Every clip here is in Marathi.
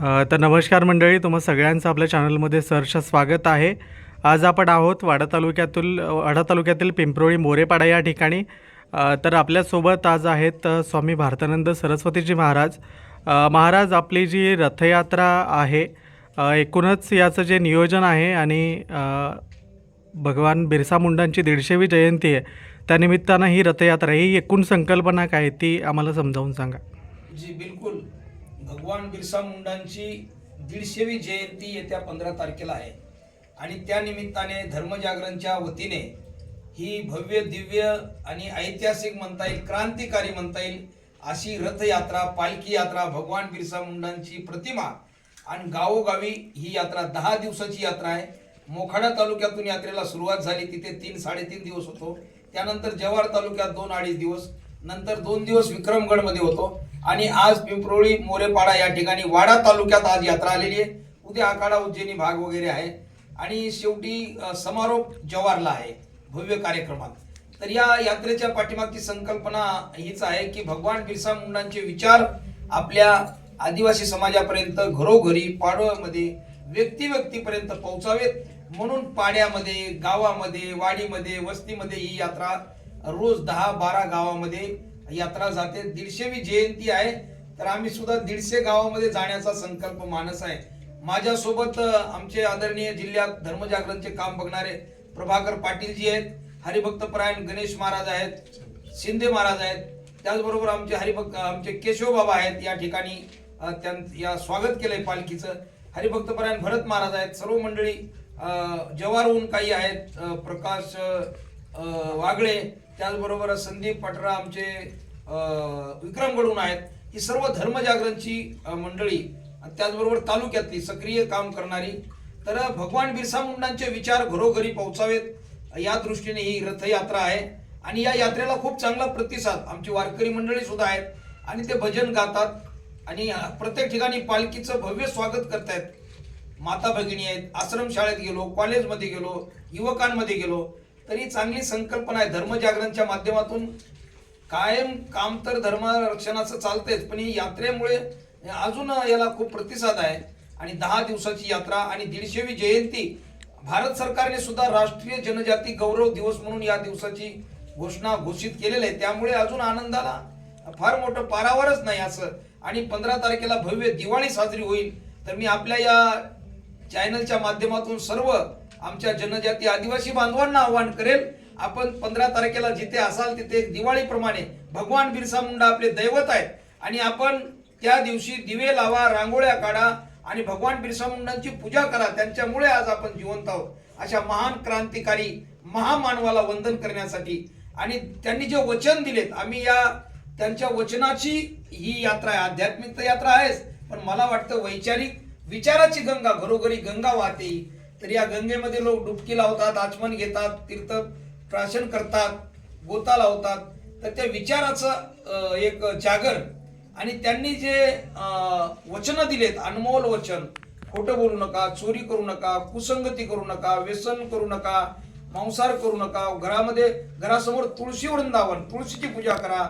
तर नमस्कार मंडळी तुम्हा सगळ्यांचं आपल्या चॅनलमध्ये सहर्ष स्वागत आहे. आज आपण आहोत वाडा तालुक्यातील वाडा तालुक्यातील पिंपरोळी मोरेपाडा या ठिकाणी. तर आपल्यासोबत आज आहेत स्वामी भारतानंद सरस्वतीजी महाराज. महाराज आपली जी रथयात्रा आहे एकूणच याचं जे नियोजन आहे आणि भगवान बिरसा मुंडांची दीडशेवी जयंती आहे त्यानिमित्तानं ही रथयात्रा ही एकूण संकल्पना काय आहे ती आम्हाला समजावून सांगा. जी बिलकुल. भगवान बिरसा मुंडांची दीडशेवी जयंती येत्या पंधरा तारखेला आहे. आणि त्यानिमित्ताने धर्मजागरणच्या वतीने ही भव्य दिव्य आणि ऐतिहासिक म्हणता येईल क्रांतिकारी म्हणता येईल अशी रथयात्रा पालखी यात्रा भगवान बिरसा मुंडांची प्रतिमा आणि गावोगावी ही यात्रा दहा दिवसाची यात्रा आहे. मोखाडा तालुक्यातून यात्रेला सुरुवात झाली तिथे तीन साडेतीन दिवस होतो. त्यानंतर जव्हार तालुक्यात दोन अडीच दिवस नंतर दोन दिवस विक्रमगडमध्ये होतो. आणि आज पिंपरोळी मोरेपाडा या ठिकाणी वाडा तालुक्यात आज यात्रा आलेली आहे. उद्या आखाडा उज्जैनी भाग वगैरे आहे. आणि शेवटी समारोप जवारला आहे भव्य कार्यक्रमात. तर या यात्रेच्या पाठीमागची संकल्पना हीच आहे की भगवान बिरसा मुंडांचे विचार आपल्या आदिवासी समाजापर्यंत घरोघरी पाडव्यामध्ये व्यक्ती व्यक्तीपर्यंत पोहोचावेत. म्हणून पाड्यामध्ये गावामध्ये वाडीमध्ये वस्तीमध्ये ही यात्रा रोज दहा बारा गावामध्ये यात्रा जाते. दीडशेवी जयंती आहे. तर आम्ही सुद्धा दीडशे गावामध्ये जाण्याचा संकल्प मानस आहे. माझ्यासोबत आमचे आदरणीय जिल्ह्यात धर्मजागरणचे काम बघणारे प्रभाकर पाटीलजी आहेत. हरिभक्तपरायण गणेश महाराज आहेत. शिंदे महाराज आहेत. त्याचबरोबर आमचे हरिभक्त आमचे केशव बाबा आहेत. या ठिकाणी त्यां या स्वागत केलंय पालखीचं. हरिभक्तपरायण भरत महाराज आहेत. सर्व मंडळी जवारहून काही आहेत. प्रकाश वागळे त्याचबरोबर संदीप पटरा आमचे विक्रम घडून आहेत. ही सर्व धर्मजागरणची मंडळी आणि त्याचबरोबर तालुक्यातली सक्रिय काम करणारी. तर भगवान बिरसा मुंडांचे विचार घरोघरी पोहोचावेत. या दृष्टीने ही रथयात्रा आहे. आणि या यात्रेला खूप चांगला प्रतिसाद आमची वारकरी मंडळी सुद्धा आहेत. आणि ते भजन गातात. आणि प्रत्येक ठिकाणी पालखीचं भव्य स्वागत करतायत. माता भगिनी आहेत आश्रम शाळेत गेलो कॉलेजमध्ये गेलो युवकांमध्ये गेलो. तरी चांगली संकल्पना आहे. धर्मजागरणच्या माध्यमातून कायम काम तर धर्मरक्षणाचं चालतेच पण ही यात्रेमुळे अजून याला खूप प्रतिसाद आहे. आणि दहा दिवसाची यात्रा आणि दीडशेवी जयंती भारत सरकारने सुद्धा राष्ट्रीय जनजाती गौरव दिवस म्हणून या दिवसाची घोषणा घोषित केलेली आहे. त्यामुळे अजून आनंदाला फार मोठं पारावरच नाही असं. आणि पंधरा तारखेला भव्य दिवाळी साजरी होईल. तर मी आपल्या या चॅनलच्या माध्यमातून सर्व आमच्या जनजाती आदिवासी बांधवांना आव्हान करेल आपण पंधरा तारखेला जिथे असाल तिथे दिवाळीप्रमाणे भगवान बिरसा मुंडा आपले दैवत आहेत. आणि आपण त्या दिवशी दिवे लावा रांगोळ्या काढा आणि भगवान बिरसा मुंडांची पूजा करा. त्यांच्यामुळे आज आपण जिवंत आहोत. अशा महान क्रांतिकारी महामानवाला वंदन करण्यासाठी. आणि त्यांनी जे वचन दिलेत आम्ही या त्यांच्या वचनाची ही यात्रा आहे. आध्यात्मिक तर यात्रा आहेच पण मला वाटतं वैचारिक विचाराची गंगा घरोघरी गंगा वाहते तर या गंगेमध्ये लोक डुबकी लावतात आचमन घेतात तीर्थ प्राशन करतात गोता लावतात. तर त्या विचाराचं एक जागर आणि त्यांनी जे वचनं दिलेत अनमोल वचन खोटं बोलू नका चोरी करू नका कुसंगती करू नका व्यसन करू नका मांसाहार करू नका घरामध्ये घरासमोर तुळशी वृंदावन तुळशीची पूजा करा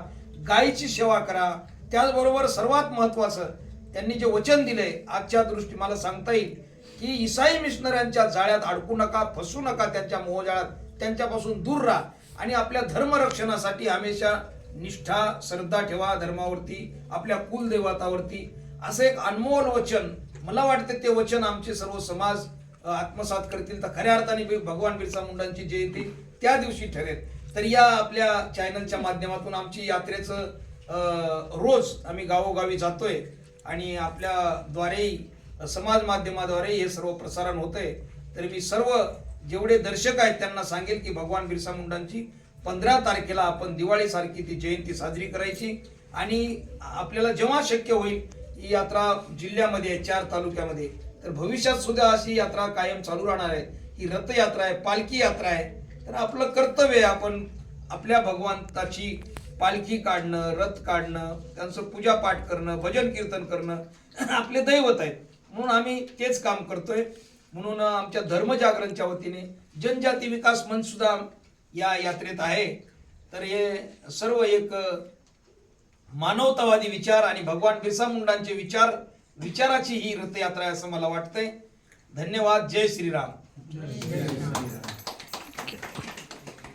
गायीची सेवा करा त्याचबरोबर सर्वात महत्वाचं त्यांनी जे वचन दिले आजच्या दृष्टी मला सांगता येईल. की इसाई मिशनऱ्यांच्या जाळ्यात अडकू नका फसू नका त्यांच्या मोहजाळ्यात त्यांच्यापासून दूर राहा. आणि आपल्या धर्मरक्षणासाठी हमेशा निष्ठा श्रद्धा ठेवा धर्मावरती आपल्या कुलदेवतावरती. असं एक अनमोल वचन मला वाटते ते वचन आमचे सर्व समाज आत्मसात करतील. तर खऱ्या अर्थाने बी- भगवान बिरसा मुंडांची जयंती त्या दिवशी ठरेल. तर या आपल्या चॅनलच्या माध्यमातून आमची यात्रेचं रोज आम्ही गावोगावी जातोय. आणि आपल्याद्वारेही समाज माध्यमाद्वारे हे सर्व प्रसारण होतंय. तर मी सर्व जेवढे दर्शक आहेत त्यांना सांगेल की भगवान बिरसा मुंडांची पंधरा तारखेला आपण दिवाळीसारखी ती जयंती साजरी करायची आणि आपल्याला जेव्हा शक्य होईल ही यात्रा जिल्ह्यामध्ये आहे चार तालुक्यामध्ये. तर भविष्यात सुद्धा अशी यात्रा कायम चालू राहणार आहे. ही रथयात्रा आहे पालखी यात्रा आहे. तर आपलं कर्तव्य आहे आपण आपल्या भगवंताची पालखी काढणं रथ काढणं त्यांचं पूजापाठ करणं भजन कीर्तन करणं. आपले दैवत आहेत. म्हणून आम्ही तेच काम करतोय. म्हणून आमच्या धर्मजागरणच्या वतीने जनजाती विकास मंच सुद्धा या यात्रेत आहे. तर हे सर्व एक मानवतावादी विचार आणि भगवान बिरसा मुंडांचे विचार विचाराची ही रथयात्रा आहे असं मला वाटतंय. धन्यवाद. जय श्रीराम.